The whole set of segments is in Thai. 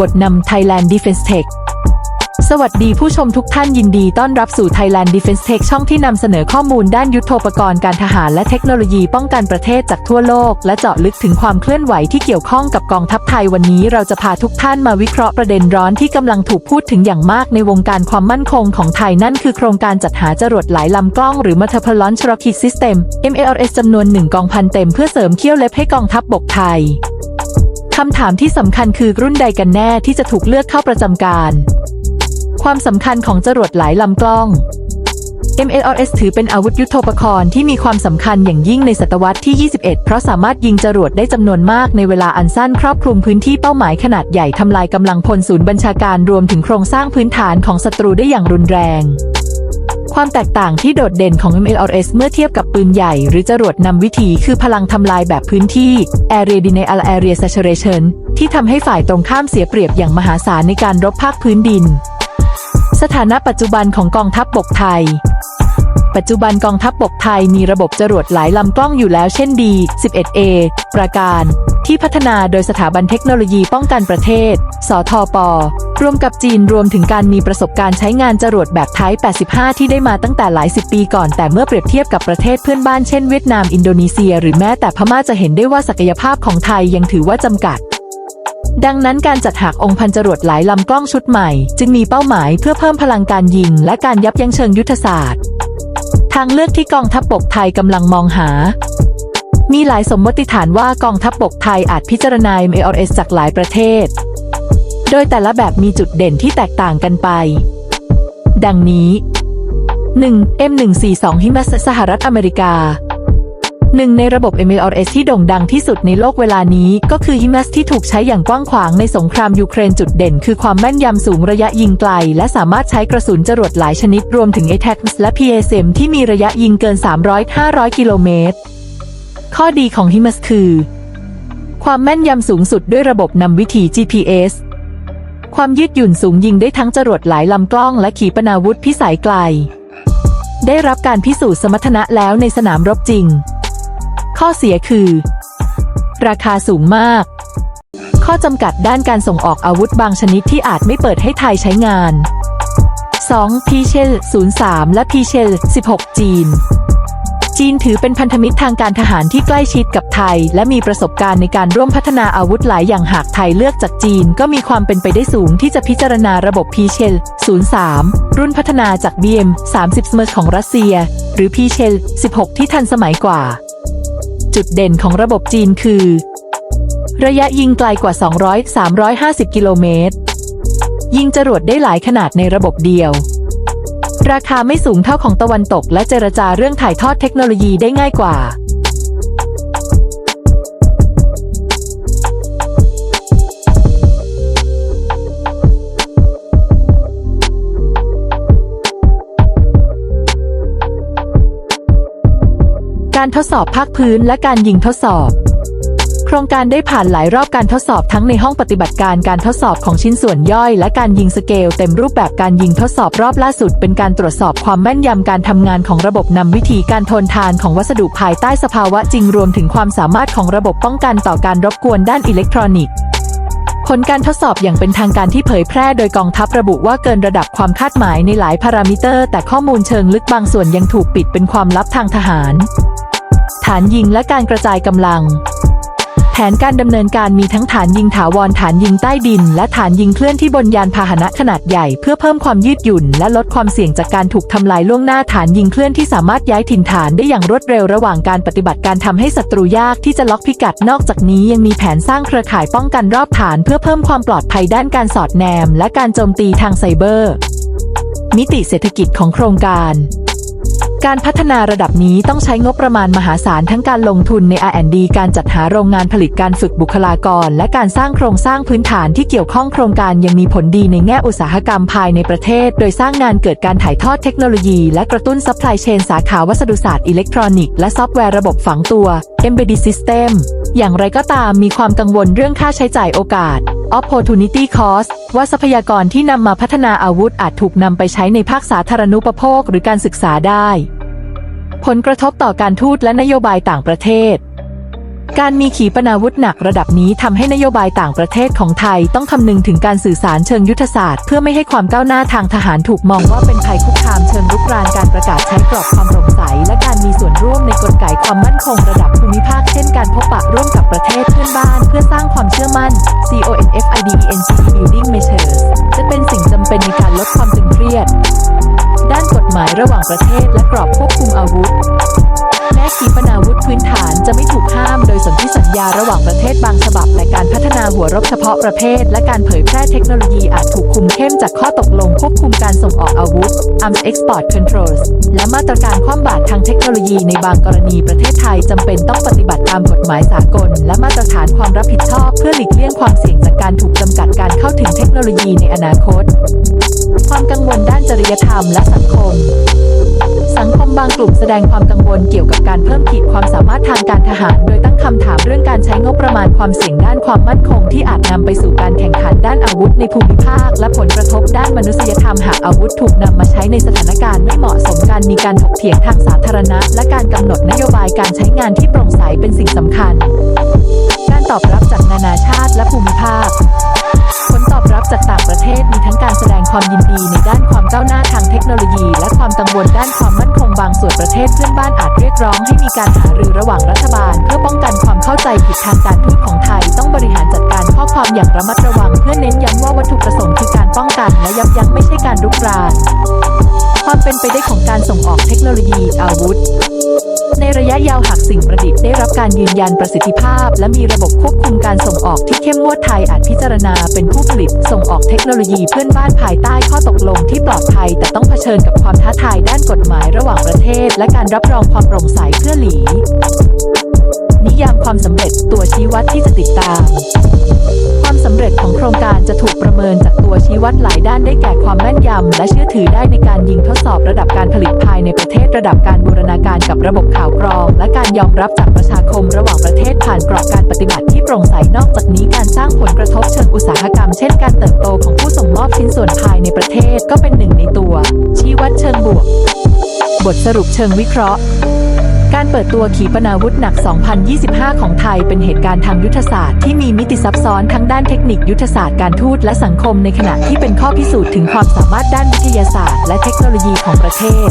บทนำ Thailand Defense Tech สวัสดีผู้ชมทุกท่านยินดีต้อนรับสู่ Thailand Defense Tech ช่องที่นำเสนอข้อมูลด้านยุทโธปกรณ์การทหารและเทคโนโลยีป้องกันประเทศจากทั่วโลก และเจาะลึกถึงความเคลื่อนไหวที่เกี่ยวข้องกับกองทัพไทยวันนี้เราจะพาทุกท่านมาวิเคราะห์ประเด็นร้อนที่กำลังถูกพูดถึงอย่างมากในวงการความมั่นคงของไทยนั่นคือโครงการจัดหาจรวดหลายลำกล้องหรือ Multiple Launch Rocket System MLRS จำนวนหนึ่งกองพันเต็มเพื่อเสริมเขี้ยวเล็บให้กองทัพบกไทย คำถามที่สำคัญคือรุ่นใดกันแน่ที่จะถูกเลือกเข้าประจำการ ความสำคัญของจรวดหลายลำกล้อง MLRS ถือเป็นอาวุธยุทโธปกรณ์ที่มีความสำคัญอย่างยิ่งในศตวรรษที่ 21 เพราะสามารถยิงจรวดได้จำนวนมากในเวลาอันสั้นครอบคลุมพื้นที่เป้าหมายขนาดใหญ่ทำลายกำลังพลศูนย์บัญชาการรวมถึงโครงสร้างพื้นฐานของศัตรูได้อย่างรุนแรง ความแตกต่างที่โดดเด่นของ MLRS เมื่อเทียบกับปืนใหญ่หรือจรวดนำวิถีคือพลังทำลายแบบพื้นที่ Area Denial Area Saturation ที่ทำให้ฝ่ายตรงข้ามเสียเปรียบอย่างมหาศาลในการรบภาคพื้นดิน สถานะปัจจุบันของกองทัพบบกไทย ปัจจุบันกองทัพบบกไทยมีระบบจรวดหลายลำกล้องอยู่แล้วเช่นดี 11A ประการ ที่พัฒนาโดยสถาบันเทคโนโลยีป้องกันประเทศ สทปรวมกับจีนรวมถึงการมีประสบการณ์ใช้งานจรวดแบบไทป์85 ที่ได้มาตั้งแต่หลายสิบปีก่อนแต่เมื่อเปรียบเทียบกับประเทศเพื่อนบ้านเช่นเวียดนามอินโดนีเซีย หรือแม้แต่พม่าจะเห็นได้ว่าศักยภาพของไทยยังถือว่าจำกัดดังนั้นการจัดหากองค์พันจรวดหลายลำกล้องชุดใหม่ จึงมีเป้าหมายเพื่อเพิ่มพลังการยิงและการยับยั้งเชิงยุทธศาสตร์ ทางเลือกที่กองทัพบบกไทยกำลังมองหา มีหลายสมมติฐานว่ากองทัพบบกไทยอาจพิจารณา MLRS จากหลายประเทศ โดยแต่ละแบบมีจุดเด่นที่แตกต่างกันไป ดังนี้ 1. M142 ฮิมัสสหรัฐอเมริกา หนึ่งในระบบ MLRS ที่โด่งดังที่สุดในโลกเวลานี้ ก็คือ HIMARS ที่ถูกใช้อย่างกว้างขวางในสงครามยูเครนจุดเด่น คือความแม่นยำสูงระยะยิงไกล และสามารถใช้กระสุนจรวดหลายชนิดรวมถึง ATACMS และ PSM ที่มีระยะยิงเกิน 300-500 กิโลเมตร ข้อดีของ HIMARS คือ ความแม่นยำสูงสุดด้วยระบบนำวิถี GPS ความยืดหยุ่นสูงยิงได้ทั้งจรวดหลายลำกล้อง และขีปนาวุธพิสัยไกล ได้รับการพิสูจน์สมรรถนะแล้วในสนามรบจริง ข้อเสียคือ ราคาสูงมาก ข้อจำกัดด้านการส่งออกอาวุธบางชนิดที่อาจไม่เปิดให้ไทยใช้งาน 2. พีเชล03 และพีเชล16 จีน จีนถือเป็นพันธมิตรทางการทหารที่ใกล้ชิดกับไทย และมีประสบการณ์ในการร่วมพัฒนาอาวุธหลายอย่างหากไทยเลือกจากจีน ก็มีความเป็นไปได้สูงที่จะพิจารณาระบบพีเชล03 รุ่นพัฒนาจาก BM 30 s m e r ของรัสเซีย หรือพีเชล16 ที่ทันสมัยกว่า จุดเด่นของระบบจีนคือ ระยะยิงไกลกว่า 200-350 กิโลเมตร ยิงจรวดได้หลายขนาดในระบบเดียว ราคาไม่สูงเท่าของตะวันตกและเจรจาเรื่องถ่ายทอดเทคโนโลยีได้ง่ายกว่า การทดสอบภาคพื้นและการยิงทดสอบ โครงการได้ผ่านหลายรอบการทดสอบทั้งในห้องปฏิบัติการการทดสอบของชิ้นส่วนย่อย และการยิงสเกลเต็มรูปแบบการยิงทดสอบรอบล่าสุด เป็นการตรวจสอบความแม่นยำการทำงานของระบบนำวิธีการทนทานของวัสดุภายใต้สภาวะจริงรวมถึงความสามารถของระบบป้องกันต่อการรบกวนด้านอิเล็กทรอนิกส์ผลการทดสอบอย่างเป็นทางการที่เผยแพร่โดยกองทัพระบุว่าเกินระดับความคาดหมายในหลายพารามิเตอร์ แต่ข้อมูลเชิงลึกบางส่วนยังถูกปิดเป็นความลับทางทหาร ฐานยิงและการกระจายกำลัง แผนการดำเนินการมีทั้งฐานยิงถาวรฐานยิงใต้ดิน และฐานยิงเคลื่อนที่บนยานพาหนะขนาดใหญ่เพื่อเพิ่มความยืดหยุ่น และลดความเสี่ยงจากการถูกทำลายล่วงหน้าฐานยิงเคลื่อนที่สามารถย้ายถิ่นฐานได้อย่างรวดเร็วระหว่างการปฏิบัติการทำให้ศัตรูยากที่จะล็อกพิกัดนอกจากนี้ยังมีแผนสร้างเครือข่ายป้องกันรอบฐาน เพื่อเพิ่มความปลอดภัยด้านการสอดแนม และการโจมตีทางไซเบอร์มิติเศรษฐกิจของโครงการ การพัฒนาระดับนี้ต้องใช้งบประมาณมหาศาลทั้งการลงทุนใน R&D การจัดหาโรงงานผลิตการฝึกบุคลากร และการสร้างโครงสร้างพื้นฐานที่เกี่ยวข้องโครงการยังมีผลดีในแง่อุตสาหกรรมภายในประเทศ โดยสร้างงานเกิดการถ่ายทอดเทคโนโลยีและกระตุ้นซัพพลายเชนสาขาวัสดุศาสตร์อิเล็กทรอนิกส์และซอฟต์แวร์ระบบฝังตัว Embedded System อย่างไรก็ตามมีความกังวลเรื่องค่าใช้จ่ายโอกาส Opportunity Cost ว่าทรัพยากรที่นำมาพัฒนาอาวุธอาจถูกนำไปใช้ในภาคสาธารณูปโภคหรือการศึกษาได้ ผลกระทบต่อการทูตและนโยบายต่างประเทศ การมีขีปนาวุธหนักระดับนี้ทำให้นโยบายต่างประเทศของไทยต้องคำนึงถึงการสื่อสารเชิงยุทธศาสตร์ เพื่อไม่ให้ความก้าวหน้าทางทหารถูกมองว่าเป็นภัยคุกคามเชิงรุกรานการประกาศใช้กรอบความโปร่งใส และการมีส่วนร่วมในกลไกความมั่นคงระดับภูมิภาคเช่นการพบปะร่วมกับประเทศเพื่อนบ้าน เพื่อสร้างความเชื่อมั่น CONFIDENC Building Measures จะเป็นสิ่งจำเป็นในการลดความตึงเครียด ด้านกฎหมายระหว่างประเทศและกรอบควบคุมอาวุธ แม้ขีปนาวุธพื้นฐานจะไม่ถูกห้ามโดยสนธิสัญญาระหว่างประเทศบางฉบับแต่การพัฒนาหัวรบเฉพาะประเภท และการเผยแพร่เทคโนโลยีอาจถูกคุมเข้มจากข้อตกลงควบคุมการส่งออกอาวุธ Arms Export Controls และมาตรการคว่ำบาตรทางเทคโนโลยีในบางกรณีประเทศไทยจำเป็นต้องปฏิบัติตามกฎหมายสากล และมาตรฐานความรับผิดชอบ เพื่อหลีกเลี่ยงความเสี่ยงจากการถูกจำกัดการเข้าถึงเทคโนโลยีในอนาคต ความกังวลด้านจริยธรรมและสังคม สังคมบางกลุ่มแสดงความกังวลเกี่ยวกับการเพิ่มขีดความสามารถทางการทหาร โดยตั้งคำถามเรื่องการใช้งบประมาณความเสี่ยงด้านความมั่นคงที่อาจนำไปสู่การแข่งขันด้านอาวุธในภูมิภาค และผลกระทบด้านมนุษยธรรมหากอาวุธถูกนำมาใช้ในสถานการณ์ไม่เหมาะสมการมีการถกเถียงทางสาธารณะ และการกำหนดนโยบายการใช้งานที่โปร่งใสเป็นสิ่งสำคัญ การตอบรับจากนานาชาติและภูมิภาค ผลตอบรับ จากต่างประเทศมีทั้งการแสดงความยินดีในด้านความก้าวหน้าทางเทคโนโลยี และความกังวลด้านความมั่นคงบางส่วนประเทศเพื่อนบ้านอาจเรียกร้องให้มีการหารือระหว่างรัฐบาล เพื่อป้องกันความเข้าใจผิดทางการทูตของไทยต้องบริหารจัดการข้อความอย่างระมัดระวัง เพื่อเน้นย้ำว่าวัตถุประสงค์คือการป้องกัน และยับยั้งไม่ใช่การรุกรานความเป็นไปได้ของการส่งออกเทคโนโลยีอาวุธ ในระยะยาวหากสิ่งประดิษฐ์ได้รับการยืนยันประสิทธิภาพ และมีระบบควบคุมการส่งออกที่เข้มงวดไทยอาจพิจารณาเป็นผู้ผลิต ส่งออกเทคโนโลยีเพื่อนบ้านภายใต้ข้อตกลงที่ปลอดภัย แต่ต้องเผชิญกับความท้าทายด้านกฎหมายระหว่างประเทศ และการรับรองความโปร่งใสเพื่อหลี นิยามความสำเร็จตัวชี้วัดที่จะติดตาม ความสำเร็จของโครงการจะถูกประเมินจากตัว ชี้วัดหลายด้านได้แก่ความแม่นยำ และเชื่อถือได้ในการยิงทดสอบระดับการผลิตภายในประเทศระดับการบูรณาการกับระบบข่าวกรอง และการยอมรับจากประชาคมระหว่างประเทศผ่านกรอบการปฏิบัติที่โปร่งใสนอกจากนี้การสร้างผลกระทบเชิงอุตสาหกรรม เช่นการเติบโตของผู้ส่งมอบชิ้นส่วนภายในประเทศก็เป็นหนึ่งในตัว ชี้วัดเชิงบวก บทสรุปเชิงวิเคราะห์ การเปิดตัวขีปนาวุธหนัก 2025 ของไทยเป็นเหตุการณ์ทางยุทธศาสตร์ที่มีมิติซับซ้อนทั้งด้านเทคนิคยุทธศาสตร์การทูตและสังคมในขณะที่เป็นข้อพิสูจน์ถึงความสามารถด้านวิทยาศาสตร์และเทคโนโลยีของประเทศ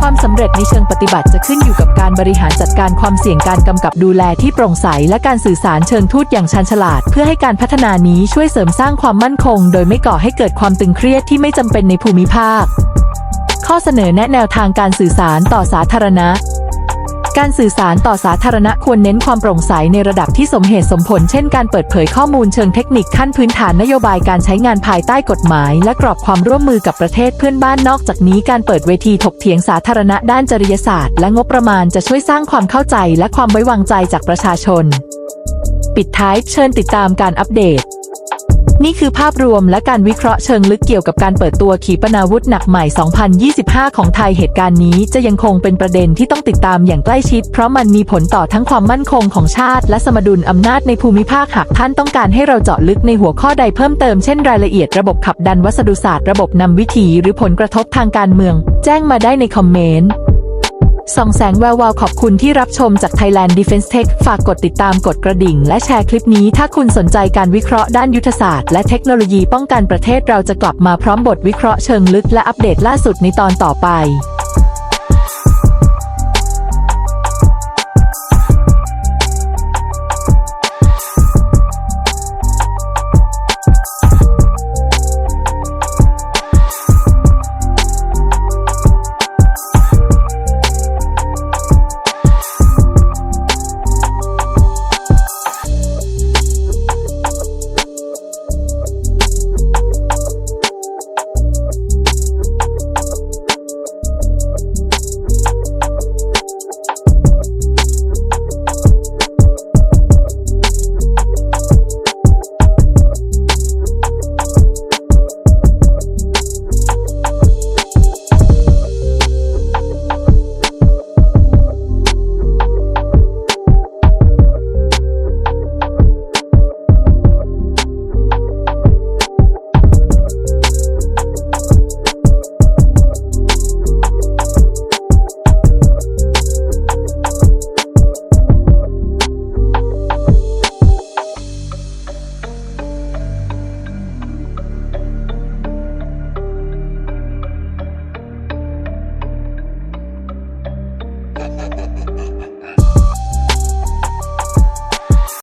ความสำเร็จในเชิงปฏิบัติจะขึ้นอยู่กับการบริหารจัดการความเสี่ยงการกำกับดูแลที่โปร่งใส และการสื่อสารเชิงทูตอย่างชันฉลาด เพื่อให้การพัฒนานี้ช่วยเสริมสร้างความมั่นคง โดยไม่ก่อให้เกิดความตึงเครียดที่ไม่จำเป็นในภูมิภาค ข้อเสนอแนะแนวทางการสื่อสารต่อสาธารณะ การสื่อสารต่อสาธารณะควรเน้นความโปร่งใสในระดับที่สมเหตุสมผล เช่นการเปิดเผยข้อมูลเชิงเทคนิคขั้นพื้นฐานนโยบายการใช้งานภายใต้กฎหมาย และกรอบความร่วมมือกับประเทศเพื่อนบ้านนอกจากนี้การเปิดเวทีถกเถียงสาธารณะด้านจริยศาสตร์ และงบประมาณจะช่วยสร้างความเข้าใจและความไว้วางใจจากประชาชน ปิดท้ายเชิญติดตามการอัปเดต นี่คือภาพรวมและการวิเคราะห์เชิงลึกเกี่ยวกับการเปิดตัวขีปนาวุธหนักใหม่ 2025 ของไทยเหตุการณ์นี้จะยังคงเป็นประเด็นที่ต้องติดตามอย่างใกล้ชิด เพราะมันมีผลต่อทั้งความมั่นคงของชาติ และสมดุลอำนาจในภูมิภาคหากท่านต้องการให้เราเจาะลึกในหัวข้อใดเพิ่มเติมเช่นรายละเอียดระบบขับดันวัสดุศาสตร์ระบบนำวิถีหรือผลกระทบทางการเมือง แจ้งมาได้ในคอมเมนต์ ส่องแสงแวววาวขอบคุณที่รับชมจาก Thailand Defense Tech ฝากกดติดตามกดกระดิ่ง และแชร์คลิปนี้ถ้าคุณสนใจการวิเคราะห์ด้านยุทธศาสตร์และเทคโนโลยีป้องกันประเทศเราจะกลับมาพร้อมบทวิเคราะห์เชิงลึกและอัปเดตล่าสุดในตอนต่อไป